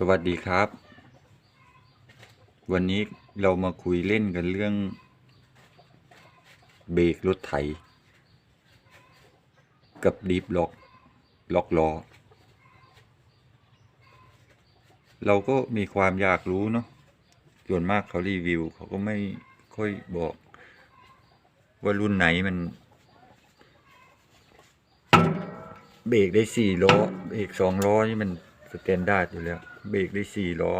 สวัสดีครับ วันนี้เรามาคุยเล่นกันเรื่อง เบรกรถไถ กับดีฟล็อกล็อกล้อ เราก็มีความอยากรู้เนาะส่วนมากเขารีวิว เขาก็ไม่ค่อยบอก ว่ารุ่นไหนมัน เบรกได้สี่ล้อเบรกสองล้อนี่มันสแตนดาร์ดอยู่แล้วเบรกได้สี่ล้อ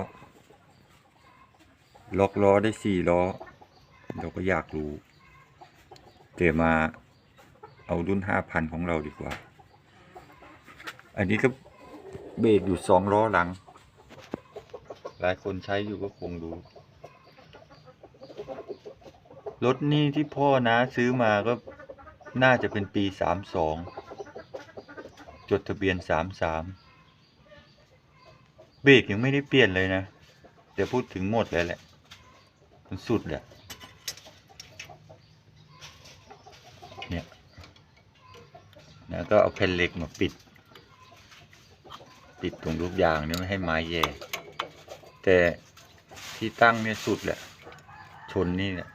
ล็อกล้อได้สี่ล้อ เราก็อยากรู้เดี๋ยวมาเอารุ่นห้าพันของเราดีกว่า อันนี้ก็เบรกอยู่สองล้อหลัง หลายคนใช้อยู่ก็คงรู้ รถนี่ที่พ่อนะซื้อมาก็น่าจะเป็นปีสามสองจดทะเบียนสามสาม เบรกยังไม่ได้เปลี่ยนเลยนะแต่พูดถึงหมดแล้วแหละ มันสุดแหละเนี่ยแล้วก็เอาแผ่นเหล็กมาปิด ปิดตรงลูกยางเนี่ยไม่ให้ไม้แย่ แต่ที่ตั้งเนี่ยสุดแหละ ชนนี่แหละ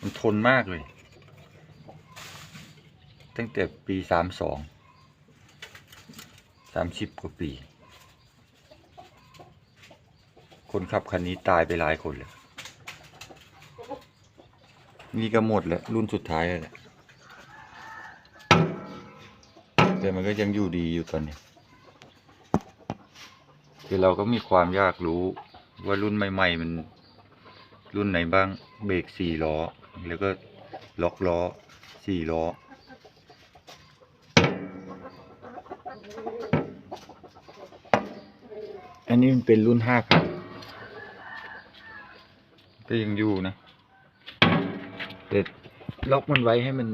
มันทนมากเลย ตั้งแต่ปีสามสองามสิบกว่าปี คนขับคันนี้ตายไปหลายคนเลยนี่ก็หมดแล้ว รุ่นสุดท้ายแล้วแหละแต่มันก็ยังอยู่ดีอยู่ตอนนี้คือเราก็มีความอยากรู้ว่ารุ่นใหม่ๆมันรุ่นไหนบ้างเบรกสี่ล้อ แล้วก็ล็อกล้อสี่ล้อ นนี้มันเป็นรุ่นห้าพันก็ยังอยู่นะแต่ล็อกมันไว้ให้มัน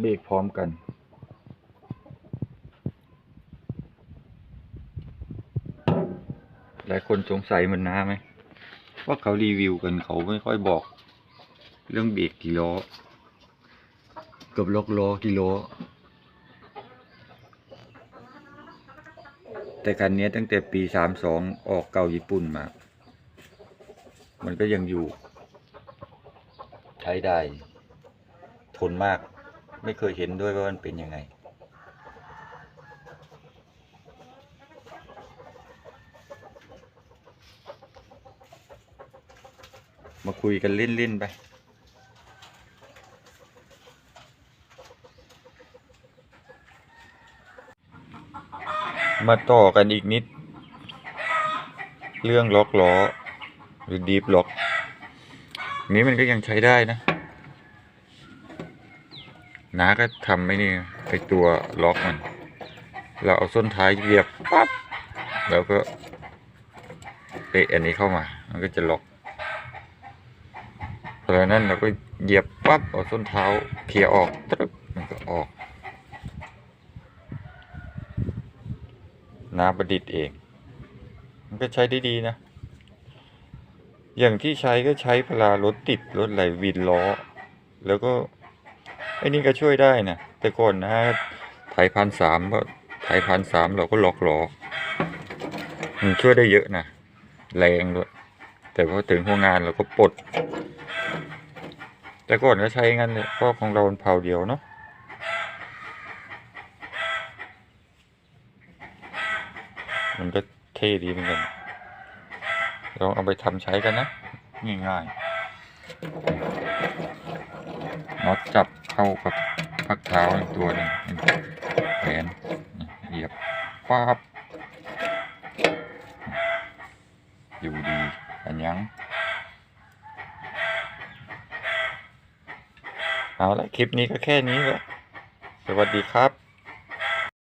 เบรกพร้อมกัน หลายคนสงสัยเหมันน้าไหม ว่าเขารีวิวกันเขาไม่ค่อยบอก เรื่องเบรกกี่ล้อกับล็อกล้อกี่ล้อ แต่คันนี้ตั้งแต่ปีสามสองออกเก่าญี่ปุ่นมา มันก็ยังอยู่ ใช้ได้ ทนมาก ไม่เคยเห็นด้วยว่ามันเป็นยังไง มาคุยกันเล่น ๆ ไป มาต่อกันอีกนิด เรื่องล็อกล้อ หรือดีฟล็อก นี้มันก็ยังใช้ได้นะน้าก็ทำไม่นี่ไอตัวล็อกมัน เราเอาส้นท้ายเหยียบปั๊บแล้วก็เตะอันนี้เข้ามา มันก็จะล็อกเพราะนั้นเราก็เหยียบปั๊บเอาส้นเท้าเคลียร์ออกตรึบมันก็ออก น้าประดิษฐ์เอง มันก็ใช้ได้ดีนะ อย่างที่ใช้ก็ใช้เวลารถติดรถไหลวินล้อ แล้วก็ไอ้นี่ก็ช่วยได้นะ แต่ก่อนนะไถพันสามก็ไถพันสามเราก็ล็อกล้อมันช่วยได้เยอะนะแรงด้วย แต่พอถึงหัวงานเราก็ปลด แต่ก่อนก็ใช้งั้นเลยเพราะของเราเผาเดียวเนาะ มันก็เท่ดีเหมือนกันลองเอาไปทำใช้กันนะ ง่ายๆน็อตจับเข้ากับพักเท้าตัวหนึงแขนเหยียบป๊าบอยู่ดีอันยังเอาละคลิปนี้ก็แค่นี้แหละสวัสดีครับ